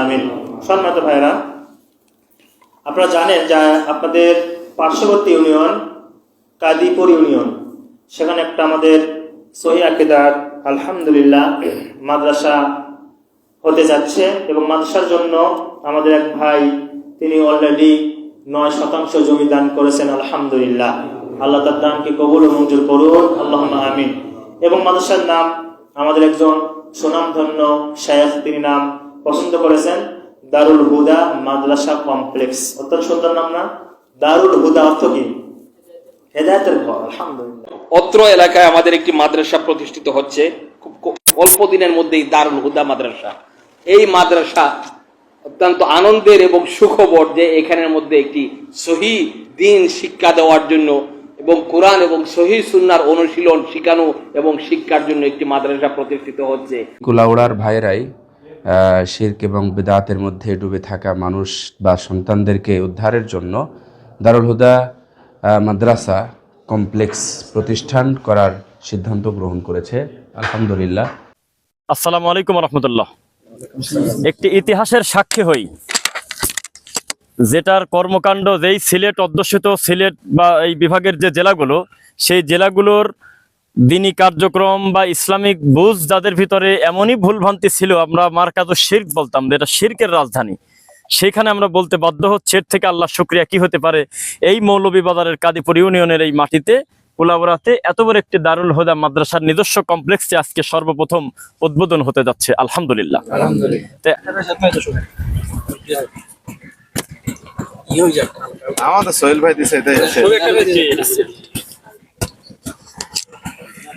আমিন। ভাইরা আপনারা জানেন যে আপনাদের পার্শ্ববর্তী ইউনিয়ন কাদিপুর ইউনিয়ন। সেখানে একটা আমাদের সহি আকিদার আলহামদুলিল্লাহ মাদ্রাসা হতে যাচ্ছে এবং মাদ্রাসার জন্য আমাদের এক ভাই, তিনি অলরেডি নয় শতাংশ জমি দান করেছেন, আলহামদুলিল্লাহ। আল্লাহ তার দানকে কবুল ও মঞ্জুর করুন আল্লাহ আমিন। এবং মাদ্রাসার নাম আমাদের একজন সুনামধন্য শেখ, তিনি নাম পছন্দ করেছেন? দারুল হুদা মাদ্রাসা কমপ্লেক্স। অত্যন্ত সুন্দর নাম না? দারুল হুদা অর্থ কি? হেদায়তের ঘর আলহামদুলিল্লাহ। অত্র এলাকায় আমাদের একটি মাদ্রাসা প্রতিষ্ঠিত হচ্ছে। খুব অল্প দিনের মধ্যেই দারুল হুদা মাদ্রাসা। এই মাদ্রাসা অত্যন্ত আনন্দের এবং সুখবর যে এখানের মধ্যে একটি সহি দিন শিক্ষা দেওয়ার জন্য এবং কোরআন এবং সহি সুন্নার অনুশীলন শিখানো এবং শিক্ষার জন্য একটি মাদ্রাসা প্রতিষ্ঠিত হচ্ছে। কুলাউড়ার ভাইয়েরাই আহ, শিরক এবং বেদাতের মধ্যে ডুবে থাকা মানুষ বা সন্তানদেরকে উদ্ধারের জন্য দারুল হুদা মাদ্রাসা কমপ্লেক্স প্রতিষ্ঠান করার সিদ্ধান্ত গ্রহণ করেছে। আলহামদুলিল্লাহ। আসসালামু আলাইকুম রহমতুল্লাহ একটি ইতিহাসের সাক্ষী হই। যেটার কর্মকাণ্ড যেই সিলেট অধ্যুষিত সিলেট বা এই বিভাগের যে জেলাগুলো, সেই জেলাগুলোর দিনী কার্যক্রম বা ইসলামিক বুঝ যাদের ভিতরে এমনই ভুলভ্রান্তি ছিল আমরা মার্কাজ শির্ক বলতাম যেটা শির্কের রাজধানী। সেখানে আমরা বলতে বাধ্য হচ্ছে এর থেকে আল্লাহ শুক্রিয়া কি হতে পারে? এই মৌলভীবাজারের কাদিপুর ইউনিয়নের এই মাটিতে কুলাবরাতে এত বড় একটি দারুল হুদা মাদ্রাসার নিজস্ব কমপ্লেক্সে আজকে সর্বপ্রথম উদ্বোধন হতে যাচ্ছে আলহামদুলিল্লাহ। আমাদের সোহেল ভাই দিছে।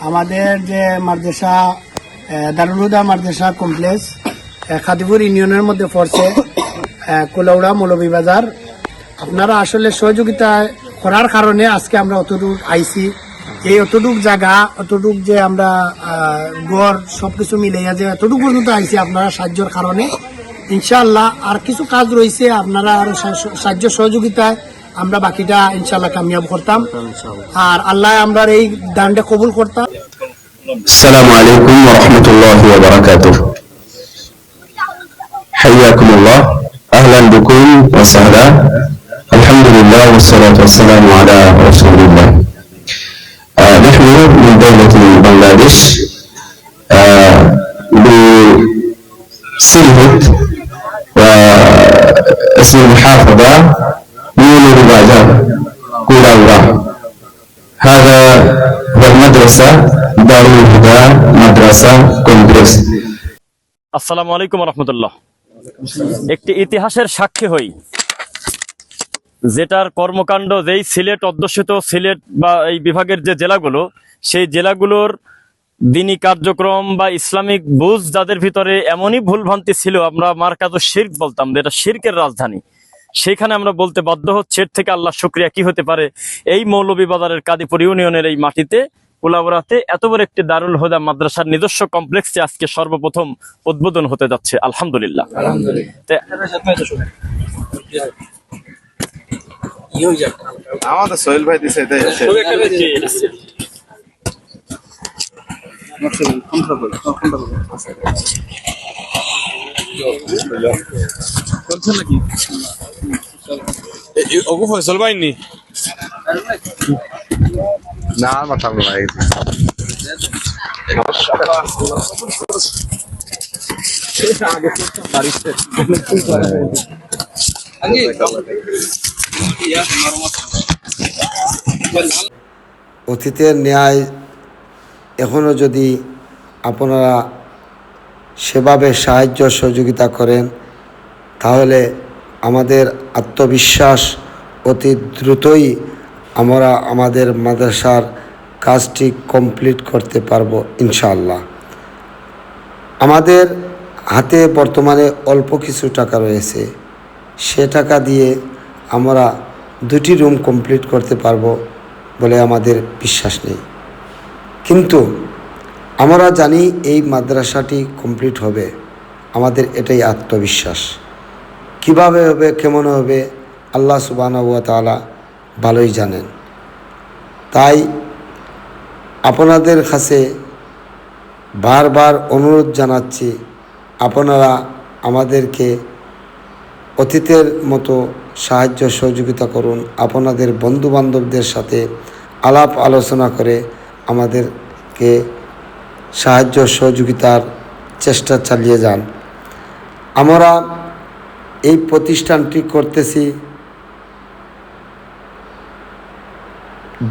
আমাদের যে মাদ্রাসা আহ, দারুল হুদা মাদ্রাসা কমপ্লেক্স খাদিপুর ইউনিয়নের মধ্যে পড়ছে আহ, কুলাউড়া মৌলভীবাজার। আপনারা আসলে সহযোগিতা করার কারণে আজকে আমরা অতটুক আইসি এই অতটুক জায়গা অতটুক যে আমরা আহ, সব কিছু মিলাইয়া যে এতটুকু পর্যন্ত আইসি আপনারা সাহায্যর কারণে। ইনশাল্লাহ আর কিছু কাজ রয়েছে আপনারা আরও সা- সাহায্য সহযোগিতায় আমরা বাকিটা ইনশাআল্লাহ কামিয়াব করতাম আর আল্লাহ আমরা এই দানটা কবুল করতাম السلام عليكم ورحمة الله وبركاته حياكم الله أهلا بكم وسهلا الحمد لله والصلاة والسلام على رسول الله آه نحن من دولة بنغلاديش آه بسلهت واسم المحافظة نور بازار كولاورا هذا هو المدرسة دار الهدى مدرسة كومبلكس আসসালামু আলাইকুম রহমতুল্লাহ একটি ইতিহাসের সাক্ষী হই যেটার কর্মকাণ্ড যেই সিলেট অধ্যুষিত সিলেট বা এই বিভাগের যে জেলাগুলো সেই জেলাগুলোর দিনী কার্যক্রম বা ইসলামিক বুঝ যাদের ভিতরে এমনই ভুলভ্রান্তি ছিল আমরা মার্কাজ শির্ক বলতাম যেটা শির্কের রাজধানী সেখানে আমরা বলতে বাধ্য হচ্ছে এর থেকে আল্লাহ শুক্রিয়া কি হতে পারে? এই মৌলভীবাজারের কাদিপুর ইউনিয়নের এই মাটিতে কুলাবরাতে এত বড় একটি দারুল হোদা মাদ্রাসার নিজস্ব কমপ্লেক্সে আজকে সর্বপ্রথম উদ্বোধন হতে যাচ্ছে আলহামদুলিল্লাহ। আমাদের সোহেল ভাই দিছে ওগু ফয়সল বাইনি না আমার সামনে নাই অতীতের ন্যায় এখনও যদি আপনারা সেভাবে সাহায্য সহযোগিতা করেন তাহলে আমাদের আত্মবিশ্বাস অতি দ্রুতই আমরা আমাদের মাদ্রাসার কাজটি কমপ্লিট করতে পারব, ইনশাআল্লাহ। আমাদের হাতে বর্তমানে অল্প কিছু টাকা রয়েছে। সে টাকা দিয়ে আমরা দুটি রুম কমপ্লিট করতে পারব বলে আমাদের বিশ্বাস নেই। কিন্তু আমরা জানি এই মাদ্রাসাটি কমপ্লিট হবে। আমাদের এটাই আত্মবিশ্বাস। কীভাবে হবে, কেমন হবে, আল্লাহ সুবাহ তাআলা ভালোই জানেন। তাই আপনাদের কাছে বারবার অনুরোধ জানাচ্ছি, আপনারা আমাদেরকে অতীতের মতো সাহায্য সহযোগিতা করুন, আপনাদের বন্ধু বান্ধবদের সাথে আলাপ আলোচনা করে আমাদেরকে সাহায্য সহযোগিতার চেষ্টা চালিয়ে যান। আমরা এই প্রতিষ্ঠানটি করতেছি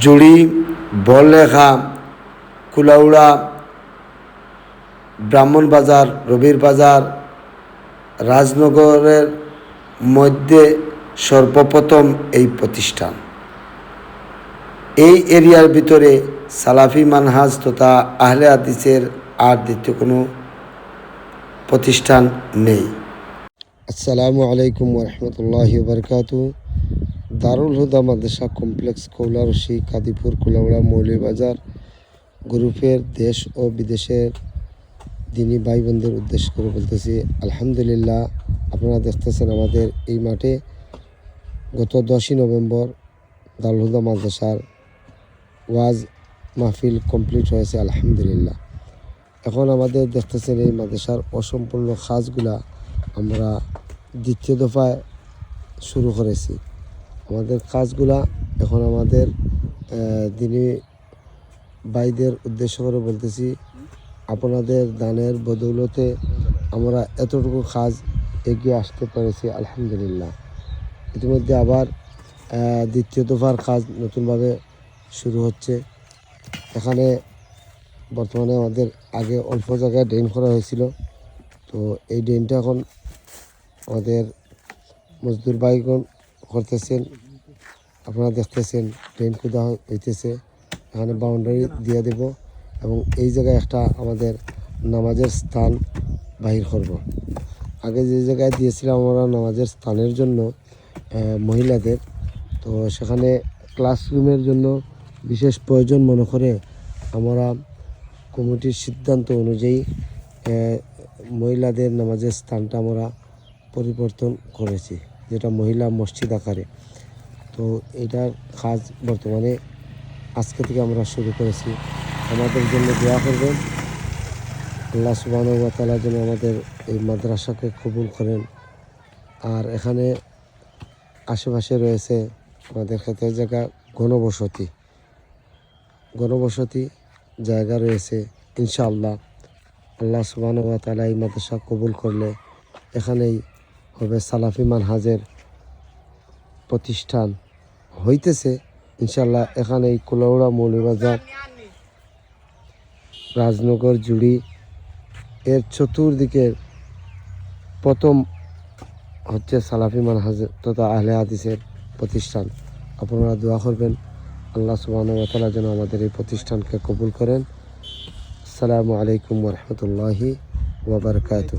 জুড়ি বললেখা কুলাউড়া ব্রাহ্মণবাজার রবির বাজার, রাজনগরের মধ্যে সর্বপ্রথম এই প্রতিষ্ঠান। এই এরিয়ার ভিতরে সালাফি মানহাজ তথা আহলে হাদিসের আর দ্বিতীয় কোনো প্রতিষ্ঠান নেই। আসসালামু আলাইকুম রহমতুল্লাহ বরকাত দারুল হুদা মাদ্রাসা কমপ্লেক্স কৌলারশি, কাদিপুর, কুলাউড়া মৌলিবাজার গ্রুপের দেশ ও বিদেশের দিনী ভাই বোনদের উদ্দেশ্য করে বলতেছি, আলহামদুলিল্লাহ আপনারা দেখতেছেন আমাদের এই মাঠে গত দশই নভেম্বর দারুল হুদা মাদ্রাসার ওয়াজ মাহফিল কমপ্লিট হয়েছে, আলহামদুলিল্লাহ। এখন আমাদের দেখতেছেন এই মাদ্রাসার অসম্পূর্ণ কাজগুলা আমরা দ্বিতীয় দফায় শুরু করেছি। আমাদের কাজগুলা এখন আমাদের দিনী ভাইদের উদ্দেশ্য করে বলতেছি, আপনাদের দানের বদৌলতে আমরা এতটুকু কাজ এগিয়ে আসতে পেরেছি, আলহামদুলিল্লাহ। ইতিমধ্যে আবার দ্বিতীয় দফার কাজ নতুনভাবে শুরু হচ্ছে। এখানে বর্তমানে আমাদের আগে অল্প জায়গায় ড্রেন করা হয়েছিল। তো এই ড্রেনটা এখন আমাদের মজদুর ভাইগণ করতেছেন, আপনারা দেখতেছেন ড্রেন খুদা হইতেছে, এখানে বাউন্ডারি দিয়ে দেব এবং এই জায়গায় একটা আমাদের নামাজের স্থান বাহির করব। আগে যে জায়গায় দিয়েছিলাম আমরা নামাজের স্থানের জন্য মহিলাদের, তো সেখানে ক্লাসরুমের জন্য বিশেষ প্রয়োজন মনে করে আমরা কমিটির সিদ্ধান্ত অনুযায়ী মহিলাদের নামাজের স্থানটা আমরা পরিবর্তন করেছি, যেটা মহিলা মসজিদ আকারে। তো এটার কাজ বর্তমানে আজকে থেকে আমরা শুরু করেছি। আমাদের জন্য দোয়া করবেন। আল্লাহ সুবাহ তালা যেন আমাদের এই মাদ্রাসাকে কবুল করেন। আর এখানে আশেপাশে রয়েছে আমাদের ক্ষেত্রে জায়গা ঘনবসতি। ঘনবসতি জায়গা রয়েছে, ইনশাআল্লাহ। আল্লাহ সুবাহ তালা এই মাদ্রাসা কবুল করলে এখানেই হবে সালাফি মানহাজের প্রতিষ্ঠান হইতেছে। ইনশাল্লাহ এখানে এই কুলাউড়া মৌলিবাজার রাজনগর জুড়ি এর চতুর্দিকের প্রথম হচ্ছে সালাফি মানহাজ তথা আহলে হাদিসের প্রতিষ্ঠান। আপনারা দোয়া করবেন, আল্লাহ সুবাহ তালা যেন আমাদের এই প্রতিষ্ঠানকে কবুল করেন। আসসালামু আলাইকুম রহমতুল্লাহি ওবরকাত